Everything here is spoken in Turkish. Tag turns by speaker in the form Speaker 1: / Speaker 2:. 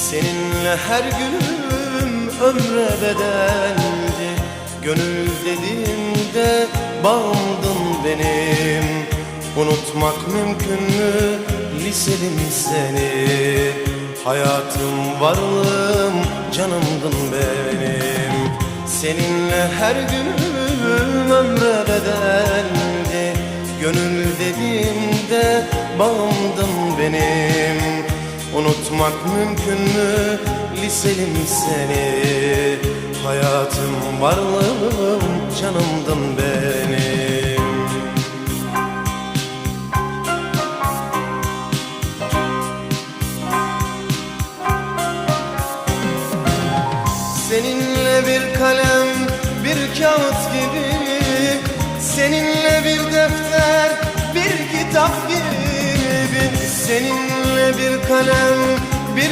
Speaker 1: Seninle her günüm ömre bedeldi. Gönül dediğimde bağımdın benim. Unutmak mümkün mü? Liselim seni. Hayatım, varlığım, canımdın benim. Seninle her günüm ömre bedeldi. Gönül dediğimde bağımdın benim Unutmak mümkün mü? Liselim seni. Hayatım, varlığım, canımdın benim. Seninle bir kalem, bir kağıt gibi. Seninle bir defter, bir kitap gibi. Seninle bir kalem, bir